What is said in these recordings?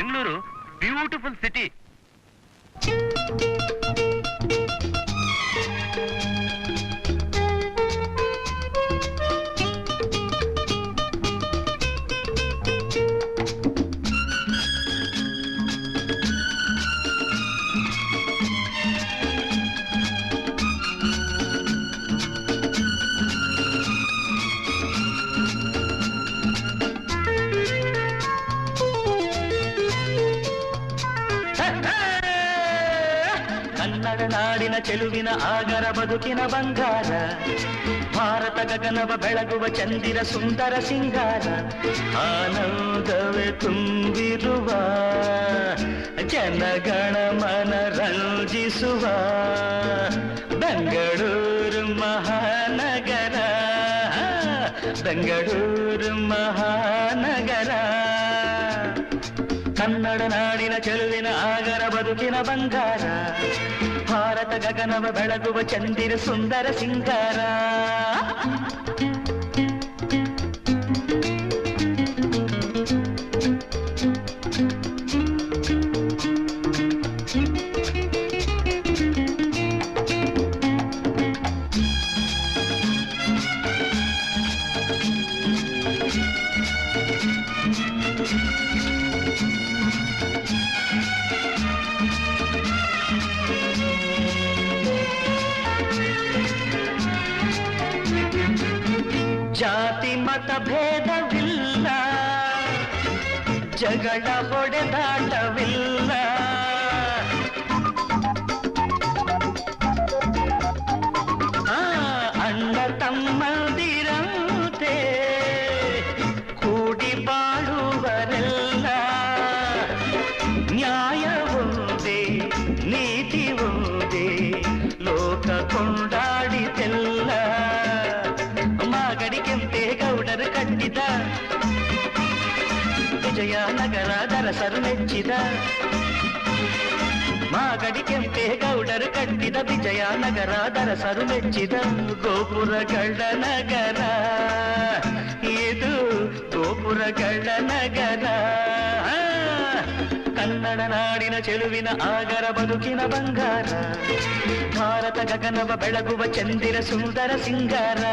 Bengaluru. Beautiful city Kannada ನಾಡಿನ ಚೆಲುವಿನ ಆಗರ ಬದುಕಿನ ಬಂಗಾರ. ಭಾರತ ಗಗನವ ಬೆಳಗುವ ಚಂದಿರ ಸುಂದರ ಸಿಂಗಾರ. ಆನಂದವೇ ತುಂಬಿರುವ ಜನಗಣ ಮನ ರಂಜಿಸುವ ಬೆಂಗಳೂರು ಮಹಾನಗರ. ಬೆಂಗಳೂರು ಮಹಾನಗರ ಕನ್ನಡ ನಾಡಿನ ಚೆಲುವಿನ ಆಗರ ಬದುಕಿನ ಬಂಗಾರ. ಭಾರತ ಗಗನವ ಬೆಳಗುವ ಚಂದಿರ ಸುಂದರ ಸಿಂಗಾರ. ಜಾತಿ ಮತ ಭೇದವಿಲ್ಲ. ಜಗಳ ಹೊಡೆದಾಟವಿಲ್ಲ ವಿಜಯನಗರ ದರಸರು ಮೆಚ್ಚಿದ ಮಾಗಡಿ ಕೆಂಪೇಗೌಡರು ಕಟ್ಟಿದ ವಿಜಯನಗರ ದರಸರು ಮೆಚ್ಚಿದ ಗೋಪುರಗಳ ನಗರ ಇದು ಗೋಪುರಗಳ ನಗರ ಕನ್ನಡ ನಾಡಿನ ಚೆಲುವಿನ ಆಗರ ಬದುಕಿನ ಬಂಗಾರ ಭಾರತ ಗಗನವ ಬೆಳಗುವ ಚಂದಿರ ಸುಂದರ ಸಿಂಗಾರ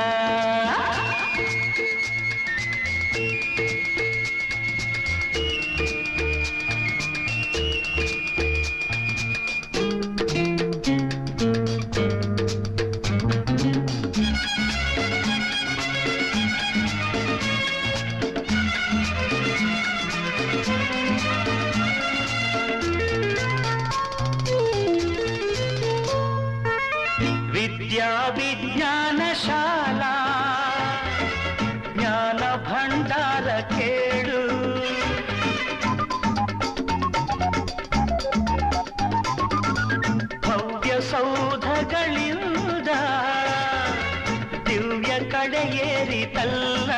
ವಿದ್ಯಾ ವಿಜ್ಞಾನ ಶಾಲಾ ಜ್ಞಾನ ಭಂಡಾರ ಕೇಳು. ಭವ್ಯ ಸೌಧಗಳಿಂದ ದಿವ್ಯ ಕಡೆಯೇರಿತಲ್ಲ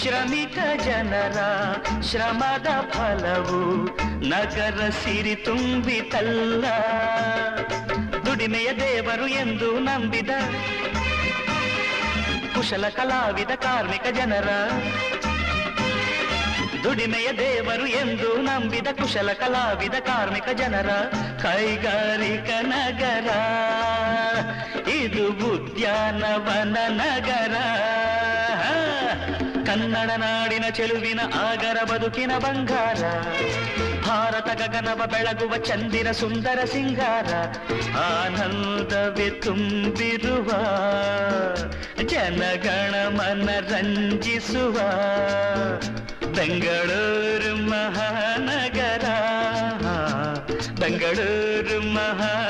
ಶ್ರಮಿಕ ಜನರ ಶ್ರಮದ ಫಲವು ನಗರ ಸಿರಿ ತುಂಬಿತಲ್ಲ. ದುಡಿಮೆಯ ದೇವರು ಎಂದು ನಂಬಿದ ಕುಶಲ ಕಲಾವಿದ ಕಾರ್ಮಿಕ ಜನರ ದುಡಿಮೆಯ ದೇವರು ಎಂದು ನಂಬಿದ ಕುಶಲ ಕಲಾವಿದ ಕಾರ್ಮಿಕ ಜನರ ಕೈಗಾರಿಕ ನಗರ, ಇದು ಉದ್ಯಾನವನ ನಗರ. ಕನ್ನಡ ನಾಡಿನ ಚೆಲುವಿನ ಆಗರ ಬದುಕಿನ ಬಂಗಾರ. ಭಾರತ ಗಗನವ ಬೆಳಗುವ ಚಂದಿರ ಸುಂದರ ಸಿಂಗಾರ. ಆನಂದವೇ ತುಂಬಿರುವ ಜನಗಣ ಮನ ರಂಜಿಸುವ ಬೆಂಗಳೂರು ಮಹಾನಗರ. ಬೆಂಗಳೂರು ಮಹಾನಗರ